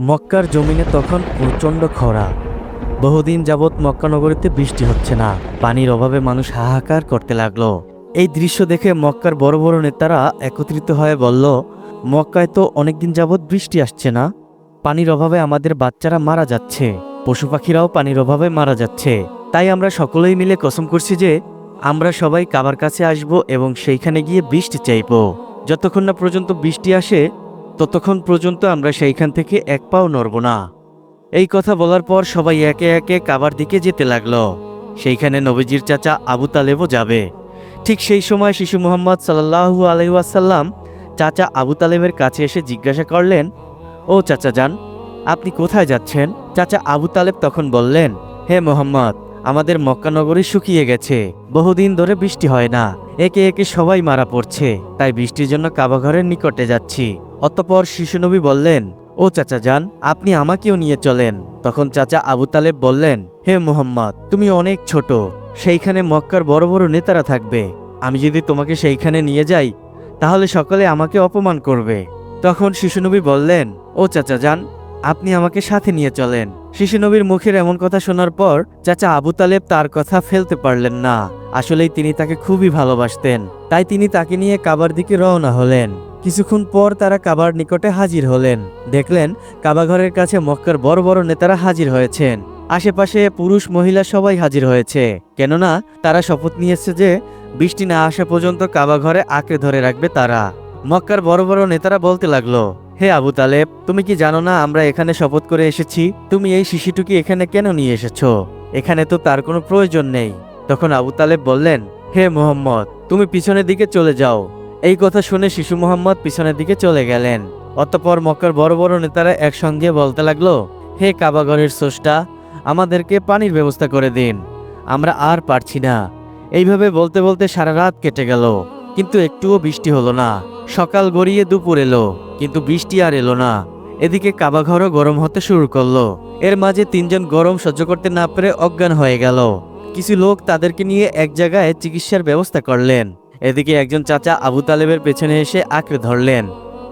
মক্কার জমিনে তখন প্রচণ্ড খরা। বহুদিন যাবৎ মক্কা নগরীতে বৃষ্টি হচ্ছে না। পানির অভাবে মানুষ হাহাকার করতে লাগল। এই দৃশ্য দেখে মক্কার বড় বড় নেতারা একত্রিত হয়ে বলল, মক্কায় তো অনেকদিন যাবৎ বৃষ্টি আসছে না। পানির অভাবে আমাদের বাচ্চারা মারা যাচ্ছে। পশু পাখিরাও পানির অভাবে মারা যাচ্ছে। তাই আমরা সকলেই মিলে কসম করছি যে, আমরা সবাই কাবার কাছে আসব এবং সেইখানে গিয়ে বৃষ্টি চাইব। যতক্ষণ না পর্যন্ত বৃষ্টি আসে ততক্ষণ পর্যন্ত আমরা সেইখান থেকে এক পাও নড়ব না। এই কথা বলার পর সবাই একে একে কাবার দিকে যেতে লাগল। সেইখানে নবীজির চাচা আবু তালেবও যাবে। ঠিক সেই সময় শিশু মোহাম্মদ সাল্লাহু আলহিউসাল্লাম চাচা আবু তালেবের কাছে এসে জিজ্ঞাসা করলেন, ও চাচা যান আপনি কোথায় যাচ্ছেন? চাচা আবু তালেব তখন বললেন, হে মোহাম্মদ আমাদের মক্কানগরী শুকিয়ে গেছে। বহুদিন ধরে বৃষ্টি হয় না। একে একে সবাই মারা পড়ছে। তাই বৃষ্টির জন্য কাবাঘরের নিকটে যাচ্ছি। অতপর শিশুনবী বললেন, ও চাচা যান, আপনি আমাকেও নিয়ে চলেন। তখন চাচা আবু তালেব বললেন, হে মোহাম্মদ, তুমি অনেক ছোট। সেইখানে মক্কার বড় বড় নেতারা থাকবে। আমি যদি তোমাকে সেইখানে নিয়ে যাই, তাহলে সকলে আমাকে অপমান করবে। তখন শিশুনবী বললেন, ও চাচা যান আপনি আমাকে সাথে নিয়ে চলেন। শিশুনবীর মুখের এমন কথা শোনার পর চাচা আবু তালেব তার কথা ফেলতে পারলেন না। আসলেই তিনি তাকে খুবই ভালোবাসতেন। তাই তিনি তাকে নিয়ে কাবার দিকে রওনা হলেন। কিছুক্ষণ পর তারা কাবার নিকটে হাজির হলেন। দেখলেন কাবাঘরের কাছে মক্কার বড় বড় নেতারা হাজির হয়েছেন। আশেপাশে পুরুষ মহিলা সবাই হাজির হয়েছে। কেননা তারা শপথ নিয়েছে যে বৃষ্টি না আসা পর্যন্ত কাবাঘরে আঁকড়ে ধরে রাখবে তারা। মক্কার বড় বড় নেতারা বলতে লাগল হে আবু তালেব, তুমি কি জানো না আমরা এখানে শপথ করে এসেছি? তুমি এই শিশুটিকে এখানে কেন নিয়ে এসেছ? এখানে তো তার কোনো প্রয়োজন নেই। তখন আবু তালেব বললেন, হে মোহাম্মদ, তুমি পিছনের দিকে চলে যাও। এই কথা শুনে শিশু মোহাম্মদ পিছনের দিকে চলে গেলেন। অতঃপর মক্কার বড় বড় নেতারা একসঙ্গে বলতে লাগল, হে কাবাগরের স্রষ্টা, আমাদেরকে পানির ব্যবস্থা করে দিন। আমরা আর পারছি না। এইভাবে বলতে বলতে সারা রাত কেটে গেল। কিন্তু একটুও বৃষ্টি হলো না। সকাল গড়িয়ে দুপুর এলো, কিন্তু বৃষ্টি আর এলো না। এদিকে কাবাঘরও গরম হতে শুরু করল। এর মাঝে তিনজন গরম সহ্য করতে না পেরে অজ্ঞান হয়ে গেল। কিছু লোক তাদেরকে নিয়ে এক জায়গায় চিকিৎসার ব্যবস্থা করলেন। এদিকে একজন চাচা আবু তালেবের পেছনে এসে আঁকড়ে ধরলেন।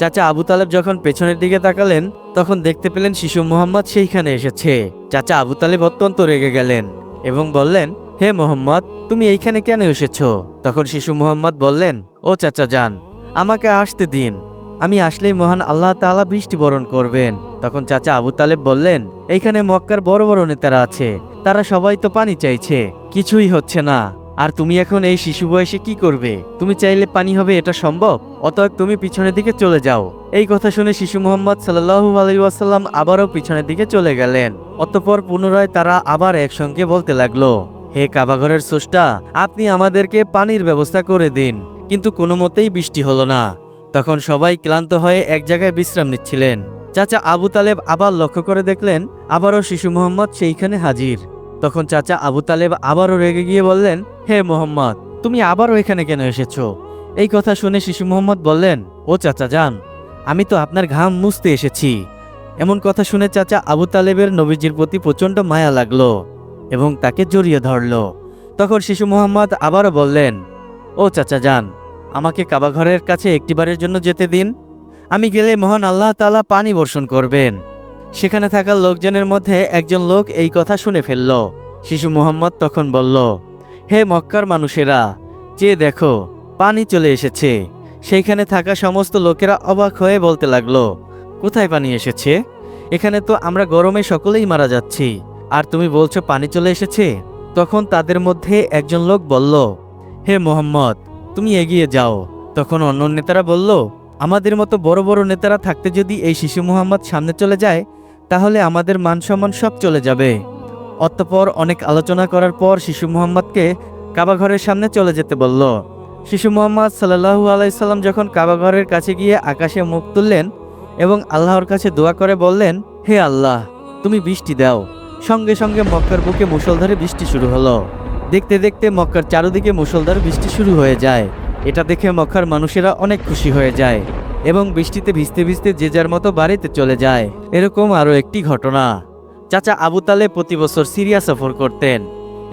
চাচা আবু তালেব যখন পেছনের দিকে তাকালেন, তখন দেখতে পেলেন শিশু মোহাম্মদ সেইখানে এসেছে। চাচা আবু তালেব অত্যন্ত রেগে গেলেন এবং বললেন, হে মোহাম্মদ, তুমি এইখানে কেন এসেছ? তখন শিশু মোহাম্মদ বললেন, ও চাচা যান। আমাকে আসতে দিন। আমি আসলেই মহান আল্লাহ তাআলা বৃষ্টি বরণ করবেন। তখন চাচা আবু তালেব বললেন, এইখানে মক্কার বড় বড় নেতারা আছে। তারা সবাই তো পানি চাইছে। কিছুই হচ্ছে না। আর তুমি এখন এই শিশু বয়সে কি করবে? তুমি চাইলে পানি হবে, এটা সম্ভব? অতএব তুমি পিছনের দিকে চলে যাও। এই কথা শুনে শিশু মোহাম্মদ সাল্লাহু আলাইসাল্লাম আবারও পিছনের দিকে চলে গেলেন। অতঃপর পুনরায় তারা আবার একসঙ্গে বলতে লাগল, হে কাবাঘরের স্রষ্টা, আপনি আমাদেরকে পানির ব্যবস্থা করে দিন। কিন্তু কোনো মতেই বৃষ্টি হলো না। তখন সবাই ক্লান্ত হয়ে এক জায়গায় বিশ্রাম নিচ্ছিলেন। চাচা আবু তালেব আবার লক্ষ্য করে দেখলেন, আবারও শিশু মোহাম্মদ সেইখানে হাজির। তখন চাচা আবু তালেব আবারও রেগে গিয়ে বললেন, হে মোহাম্মদ, তুমি আবারও এখানে কেন এসেছ? এই কথা শুনে শিশু মোহাম্মদ বললেন, ও চাচা, যান। আমি তো আপনার ঘাম মুছতে এসেছি। এমন কথা শুনে চাচা আবু তালেবের নবীজির প্রতি প্রচণ্ড মায়া লাগল এবং তাকে জড়িয়ে ধরলো। তখন শিশু মোহাম্মদ আবারও বললেন, ও চাচা, যান। আমাকে কাবাঘরের কাছে একটিবারের জন্য যেতে দিন। আমি গেলে মহান আল্লাহ তাআলা পানি বর্ষণ করবেন। সেখানে থাকা লোকজনের মধ্যে একজন লোক এই কথা শুনে ফেলল। শিশু মোহাম্মদ তখন বলল, হে মক্কার মানুষেরা চেয়ে দেখো, পানি চলে এসেছে। সেইখানে থাকা সমস্ত লোকেরা অবাক হয়ে বলতে লাগল, কোথায় পানি এসেছে? এখানে তো আমরা গরমে সকলেই মারা যাচ্ছি। আর তুমি বলছো পানি চলে এসেছে? তখন তাদের মধ্যে একজন লোক বলল, হে মোহাম্মদ তুমি এগিয়ে যাও। তখন অন্য নেতারা বলল, আমাদের মতো বড় বড় নেতারা থাকতে যদি এই শিশু মোহাম্মদ সামনে চলে যায়, তাহলে আমাদের মান সম্মান সব চলে যাবে। অতঃপর অনেক আলোচনা করার পর শিশু মোহাম্মদকে কাবাঘরের সামনে চলে যেতে বলল। শিশু মোহাম্মদ সাল্লাহু আলাইসাল্লাম যখন কাবাঘরের কাছে গিয়ে আকাশে মুখ তুললেন এবং আল্লাহর কাছে দোয়া করে বললেন, হে আল্লাহ, তুমি বৃষ্টি দাও। সঙ্গে সঙ্গে মক্কার বুকে মুষলধারে বৃষ্টি শুরু হলো। দেখতে দেখতে মক্কার চারদিকে মুষলধার বৃষ্টি শুরু হয়ে যায়। এটা দেখে মক্কার মানুষেরা অনেক খুশি হয়ে যায় এবং বৃষ্টিতে ভিজতে ভিজতে যে যার মতো বাড়িতে চলে যায়। এরকম আরও একটি ঘটনা। চাচা আবু তালেব প্রতি বছর সিরিয়া সফর করতেন।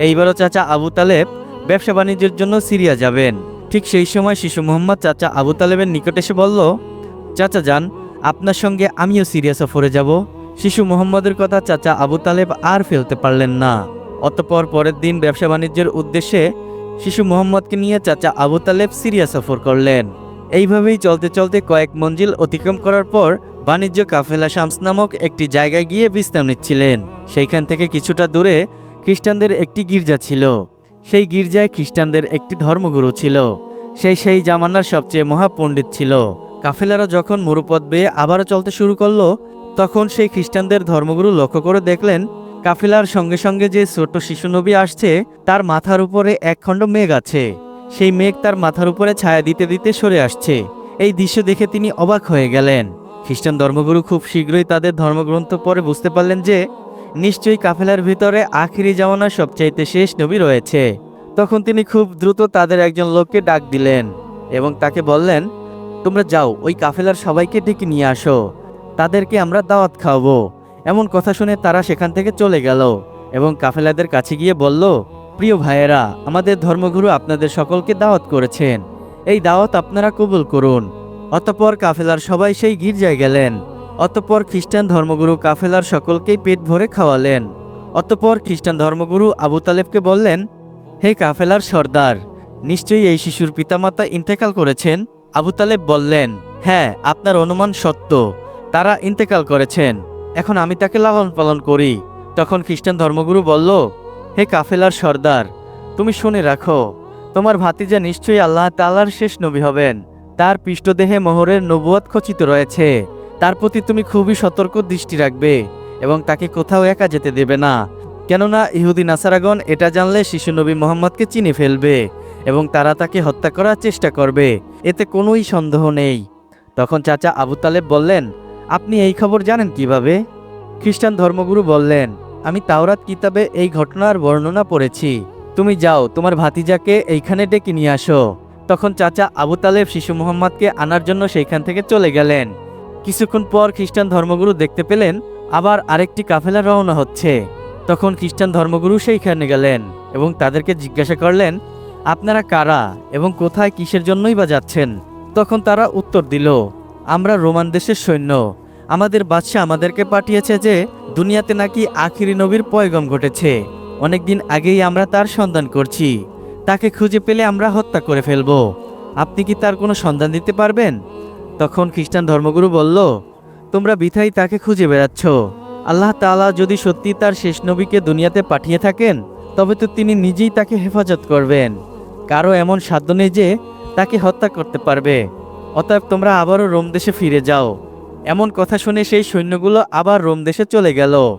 এইবারও চাচা আবু তালেব ব্যবসা বাণিজ্যের জন্য সিরিয়া যাবেন। ঠিক সেই সময় শিশু মোহাম্মদ চাচা আবু তালেবের নিকট এসে বলল, চাচা যান, আপনার সঙ্গে আমিও সিরিয়া সফরে যাব। শিশু মোহাম্মদের কথা চাচা আবু তালেব আর ফেলতে পারলেন না। অতপর পরের দিন ব্যবসা বাণিজ্যের উদ্দেশ্যে শিশু মোহাম্মদকে নিয়ে চাচা আবু তালেব সিরিয়া সফর করলেন। এইভাবেই চলতে চলতে কয়েক মঞ্জিল অতিক্রম করার পর বাণিজ্য কাফেলা শামস নামক একটি জায়গায় গিয়ে বিশ্রাম নিচ্ছিলেন। সেইখান থেকে কিছুটা দূরে খ্রিস্টানদের একটি গির্জা ছিল। সেই গির্জায় খ্রিস্টানদের একটি ধর্মগুরু ছিল। সেই সেই জামানার সবচেয়ে মহাপণ্ডিত ছিল। কাফেলারা যখন মরুপথ বেয়ে আবারও চলতে শুরু করল, তখন সেই খ্রিস্টানদের ধর্মগুরু লক্ষ্য করে দেখলেন কাফেলার সঙ্গে সঙ্গে যে ছোট শিশু নবী আসছে, তার মাথার উপরে একখণ্ড মেঘ আছে। সেই মেঘ তার মাথার উপরে ছায়া দিতে দিতে সরে আসছে। এই দৃশ্য দেখে তিনি অবাক হয়ে গেলেন। খ্রিস্টান ধর্মগুরু খুব শীঘ্রই তাদের ধর্মগ্রন্থ পরে বুঝতে পারলেন যে, নিশ্চয়ই কাফেলার ভিতরে আখিরি জামানার সবচাইতে শেষ নবী রয়েছে। তখন তিনি খুব দ্রুত তাদের একজন লোককে ডাক দিলেন এবং তাকে বললেন, তোমরা যাও, ওই কাফেলার সবাইকে ডেকে নিয়ে আসো। তাদেরকে আমরা দাওয়াত খাওয়াবো। এমন কথা শুনে তারা সেখান থেকে চলে গেল এবং কাফেলাদের কাছে গিয়ে বলল, প্রিয় ভাইয়েরা, আমাদের ধর্মগুরু আপনাদের সকলকে দাওয়াত করেছেন। এই দাওয়াত আপনারা কবুল করুন। অতপর কাফেলার সবাই সেই গির্জায় গেলেন। অতপর খ্রিস্টান ধর্মগুরু কাফেলার সকলকেই পেট ভরে খাওয়ালেন। অতপর খ্রিস্টান ধর্মগুরু আবু তালেবকে বললেন, হে কাফেলার সর্দার, নিশ্চয়ই এই শিশুর পিতামাতা ইন্তেকাল করেছেন? আবু তালেব বললেন হ্যাঁ আপনার অনুমান সত্য। তারা ইন্তেকাল করেছেন। এখন আমি তাকে লালন পালন করি। তখন খ্রিস্টান ধর্মগুরু বলল, হে কাফেলার সর্দার, তুমি শুনে রাখো, তোমার ভাতিজা নিশ্চয়ই আল্লাহ তাআলার শেষ নবী হবেন। তার পৃষ্ঠদেহে মোহরের নবুয়াত খচিত রয়েছে। তার প্রতি তুমি খুবই সতর্ক দৃষ্টি রাখবে এবং তাকে কোথাও একা যেতে দেবে না। কেননা ইহুদি নাসারাগণ এটা জানলে শিশু নবী মোহাম্মদকে চিনে ফেলবে এবং তারা তাকে হত্যা করার চেষ্টা করবে। এতে কোনোই সন্দেহ নেই। তখন চাচা আবু তালেব বললেন আপনি এই খবর জানেন কীভাবে? খ্রিস্টান ধর্মগুরু বললেন, আমি তাওরাত কিতাবে এই ঘটনার বর্ণনা পড়েছি। তুমি যাও, তোমার ভাতিজাকে এইখানে ডেকে নিয়ে আসো। তখন চাচা আবু তালেব শিশু মোহাম্মদকে আনার জন্য সেইখান থেকে চলে গেলেন। কিছুক্ষণ পর খ্রিস্টান ধর্মগুরু দেখতে পেলেন, আবার আরেকটি কাফেলা রওনা হচ্ছে। তখন খ্রিস্টান ধর্মগুরু সেইখানে গেলেন এবং তাদেরকে জিজ্ঞাসা করলেন, আপনারা কারা এবং কোথায় কিসের জন্যই বা যাচ্ছেন? তখন তারা উত্তর দিল আমরা রোমান দেশের সৈন্য। আমাদের বাদশাহ আমাদেরকে পাঠিয়েছে যে, দুনিয়াতে নাকি আখিরি নবীর পয়গম ঘটেছে। অনেকদিন আগেই আমরা তার সন্ধান করছি। তাকে খুঁজে পেলে আমরা হত্যা করে ফেলব। আপনি কি তার কোনো সন্ধান দিতে পারবেন? তখন খ্রিস্টান ধর্মগুরু বলল, তোমরা বিথাই তাকে খুঁজে বেড়াচ্ছ। আল্লাহ তাআলা যদি সত্যি তার শেষ নবীকে দুনিয়াতে পাঠিয়ে থাকেন, তবে তো তিনি নিজেই তাকে হেফাজত করবেন। কারও এমন সাধ্য নেই যে, তাকে হত্যা করতে পারবে। অতএব তোমরা আবারও রোম দেশে ফিরে যাও। এমন কথা শুনে সেই সৈন্যগুলো আবার রোম দেশে চলে গেল।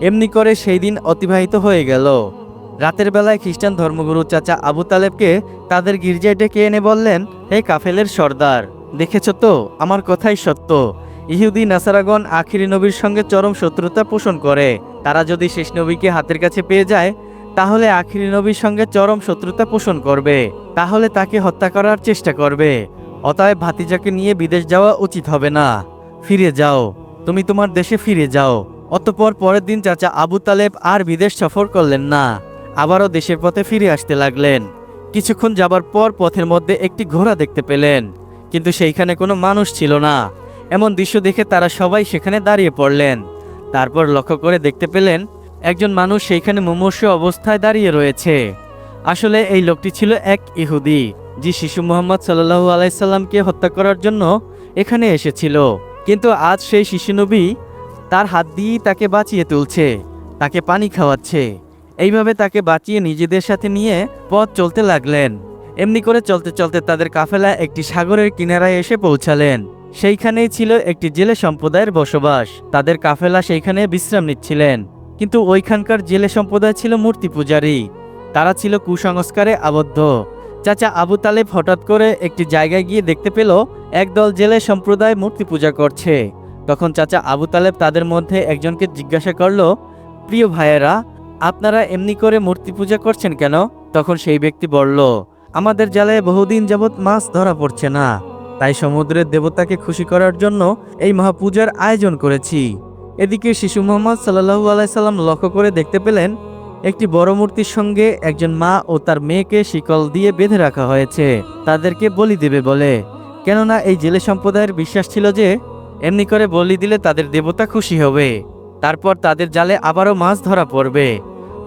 এমনি করে সেই দিন অতিবাহিত হয়ে গেল। রাতের বেলায় খ্রিস্টান ধর্মগুরু চাচা আবু তালেবকে তাদের গির্জায় ডেকে এনে বললেন, হে কাফেলের সর্দার, দেখেছ তো, আমার কথাই সত্য। ইহুদি নাসারাগণ আখিরি নবীর সঙ্গে চরম শত্রুতা পোষণ করে। তারা যদি শেষ নবীকে হাতের কাছে পেয়ে যায়, তাহলে আখিরি নবীর সঙ্গে চরম শত্রুতা পোষণ করবে। তাহলে তাকে হত্যা করার চেষ্টা করবে। অতএব ভাতিজাকে নিয়ে বিদেশ যাওয়া উচিত হবে না। ফিরে যাও। তুমি তোমার দেশে ফিরে যাও। অতপর পরের দিন চাচা আবু তালেব আর বিদেশ সফর করলেন না। আবারও দেশের পথে ফিরে আসতে লাগলেন। কিছুক্ষণ যাবার পর পথের মধ্যে একটি ঘোড়া দেখতে পেলেন। কিন্তু সেইখানে কোনো মানুষ ছিল না। এমন দৃশ্য দেখে তারা সবাই সেখানে দাঁড়িয়ে পড়লেন। তারপর লক্ষ্য করে দেখতে পেলেন, একজন মানুষ সেইখানে মুমূর্ষ অবস্থায় দাঁড়িয়ে রয়েছে। আসলে এই লোকটি ছিল এক ইহুদি। যে শিশু মোহাম্মদ সাল্লাহু আলাইসাল্লামকে হত্যা করার জন্য এখানে এসেছিল। কিন্তু আজ সেই শিশু নবী তার হাত দিয়েই তাকে বাঁচিয়ে তুলছে, তাকে পানি খাওয়াচ্ছে। এইভাবে তাকে বাঁচিয়ে নিজেদের সাথে নিয়ে পথ চলতে লাগলেন। এমনি করে চলতে চলতে তাদের কাফেলা একটি সাগরের কিনারায় এসে পৌঁছালেন। সেইখানেই ছিল একটি জেলে সম্প্রদায়ের বসবাস। তাদের কাফেলা সেইখানে বিশ্রাম নিচ্ছিলেন। কিন্তু ওইখানকার জেলে সম্প্রদায় ছিল মূর্তি পূজারী। তারা ছিল কুসংস্কারে আবদ্ধ। চাচা আবু তালেব হঠাৎ করে একটি জায়গায় গিয়ে দেখতে পেল, একদল জেলে সম্প্রদায় মূর্তি পূজা করছে। তখন চাচা আবু তালেব তাদের মধ্যে একজনকে জিজ্ঞাসা করল, প্রিয় ভাইয়েরা, আপনারা এমনি করে মূর্তি পূজা করছেন কেন? তখন সেই ব্যক্তি বলল, আমাদের জালে বহুদিন যাবৎ মাছ ধরা পড়ছে না। তাই সমুদ্রের দেবতাকে খুশি করার জন্য এই মহাপূজার আয়োজন করেছি। এদিকে শিশু মোহাম্মদ সাল্লাহু আলাইসাল্লাম লক্ষ্য করে দেখতে পেলেন একটি বড় মূর্তির সঙ্গে একজন মা ও তার মেয়েকে শিকল দিয়ে বেঁধে রাখা হয়েছে। তাদেরকে বলি দেবে বলে। কেননা এই জেলে সম্প্রদায়ের বিশ্বাস ছিল যে, এমনি করে বলি দিলে তাদের দেবতা খুশি হবে। তারপর তাদের জালে আবারও মাছ ধরা পড়বে।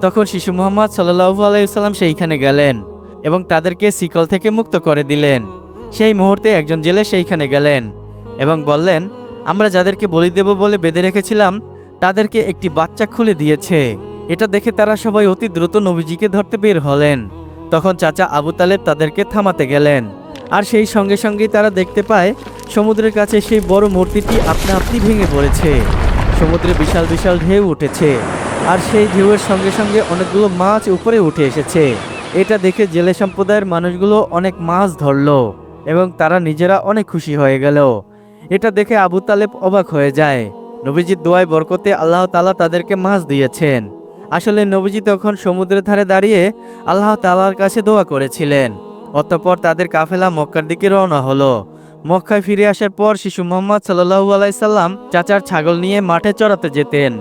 তখন শিশু মোহাম্মদ সাল্লাহু আলাইসাল্লাম সেইখানে গেলেন এবং তাদেরকে শিকল থেকে মুক্ত করে দিলেন। সেই মুহূর্তে একজন জেলে সেইখানে গেলেন এবং বললেন, আমরা যাদেরকে বলি দেব বলে বেঁধে রেখেছিলাম, তাদেরকে একটি বাচ্চা খুলে দিয়েছে। এটা দেখে তারা সবাই অতি দ্রুত নবীজিকে ধরতে বের হলেন। তখন চাচা আবু তালেব তাদেরকে থামাতে গেলেন। আর সেই সঙ্গে সঙ্গেই তারা দেখতে পায়, সমুদ্রের কাছে সেই বড় মূর্তিটি আপনা আপনি ভেঙে পড়েছে। সমুদ্রে বিশাল বিশাল ঢেউ উঠেছে, আর সেই ঢেউয়ের সঙ্গে সঙ্গে অনেকগুলো মাছ উপরে উঠে এসেছে। এটা দেখে জেলে সম্প্রদায়ের মানুষগুলো অনেক মাছ ধরলো, এবং তারা নিজেরা অনেক খুশি হয়ে গেল। এটা দেখে আবু তালেব অবাক হয়ে যায়। নবীজির দোয়ায় বরকতে আল্লাহ তালা তাদেরকে মাছ দিয়েছেন। আসলে নবীজি তখন সমুদ্রের ধারে দাঁড়িয়ে আল্লাহ তালার কাছে দোয়া করেছিলেন। অতঃপর তাদের কাফেলা মক্কার দিকে রওনা হলো। মক্কায় ফিরে আসার পর শিশু মোহাম্মদ সাল্লাহু আলাইসাল্লাম চাচার ছাগল নিয়ে মাঠে চড়াতে যেতেন।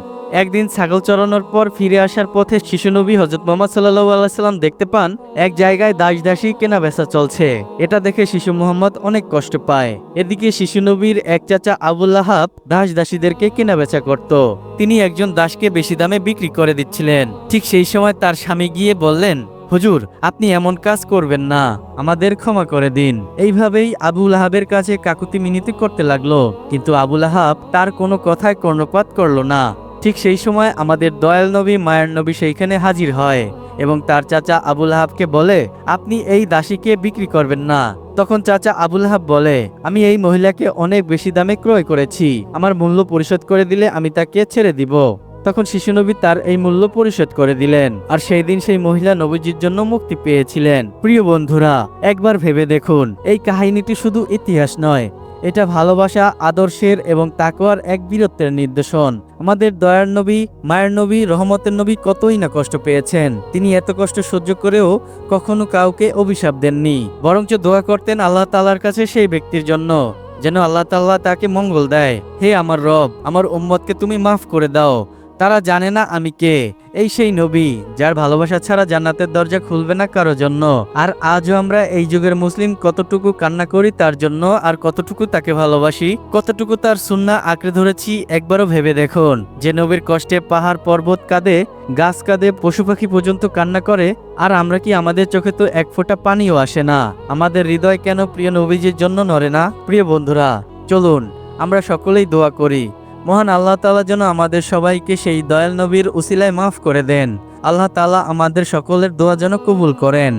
একদিন ছাগল চড়ানোর পর ফিরে আসার পথে শিশু নবী হজরত মোহাম্মদ সাল্লাহু আলাইসাল্লাম দেখতে পান, এক জায়গায় দাস দাসী কেনা বেচা চলছে। এটা দেখে শিশু মোহাম্মদ অনেক কষ্ট পায়। এদিকে শিশু নবীর এক চাচা আবুল্লাহাব দাস দাসীদেরকে কেনা বেচা করত। তিনি একজন দাসকে বেশি দামে বিক্রি করে দিচ্ছিলেন। ঠিক সেই সময় তার স্বামী গিয়ে বললেন, হুজুর, আপনি এমন কাজ করবেন না। আমাদের ক্ষমা করে দিন। এইভাবেই আবুল আহাবের কাছে কাকুতি মিনতি করতে লাগল। কিন্তু আবুল আহাব তার কোনো কথায় কর্ণপাত করল না। ঠিক সেই সময় আমাদের দয়াল নবী, মায়ের নবী সেইখানে হাজির হয় এবং তার চাচা আবুল আহাবকে বলে, আপনি এই দাসীকে বিক্রি করবেন না। তখন চাচা আবুল আহাব বলে, আমি এই মহিলাকে অনেক বেশি দামে ক্রয় করেছি। আমার মূল্য পরিশোধ করে দিলে আমি তাকে ছেড়ে দিব। তখন শিশু নবী তার এই মূল্য পরিশোধ করে দিলেন আর সেই দিন সেই মহিলা নবীজির জন্য মুক্তি পেয়েছিলেন। প্রিয় বন্ধুরা, একবার ভেবে দেখুন, এই কাহিনীটি শুধু ইতিহাস নয় এটা ভালোবাসা, আদর্শের এবং তাকওয়ার এক বীরত্বের নির্দেশন আমাদের দয়ার নবী, মায়ের নবী, রহমতের নবী কতই না কষ্ট পেয়েছেন। তিনি এত কষ্ট সহ্য করেও কখনো কাউকে অভিশাপ দেননি। বরঞ্চ দোয়া করতেন আল্লাহ তালার কাছে সেই ব্যক্তির জন্য, যেন আল্লাহ তাল্লাহ তাকে মঙ্গল দেয়। হে আমার রব, আমার উম্মতকে তুমি মাফ করে দাও। তারা জানে না আমি কে। এই সেই নবী, যার ভালোবাসা ছাড়া জান্নাতের দরজা খুলবে না কারও জন্য। আর আজও আমরা এই যুগের মুসলিম কতটুকু কান্না করি তার জন্য, আর কতটুকু তাকে ভালোবাসি, কতটুকু তার সুন্না আঁকড়ে ধরেছি, একবারও ভেবে দেখুন। যে নবীর কষ্টে পাহাড় পর্বত কাঁদে, গাছ কাঁদে, পশু পাখি পর্যন্ত কান্না করে, আর আমরা কি আমাদের চোখে তো এক ফোঁটা পানিও আসে না? আমাদের হৃদয় কেন প্রিয় নবীজির জন্য নড়ে না? প্রিয় বন্ধুরা, চলুন, আমরা সকলেই দোয়া করি। মহান আল্লাহ তালা যেন আমাদের সবাইকে সেই দয়াল নবীর উসিলায় মাফ করে দেন। আল্লাহ তালা আমাদের সকলের দোয়া যেন কবুল করেন।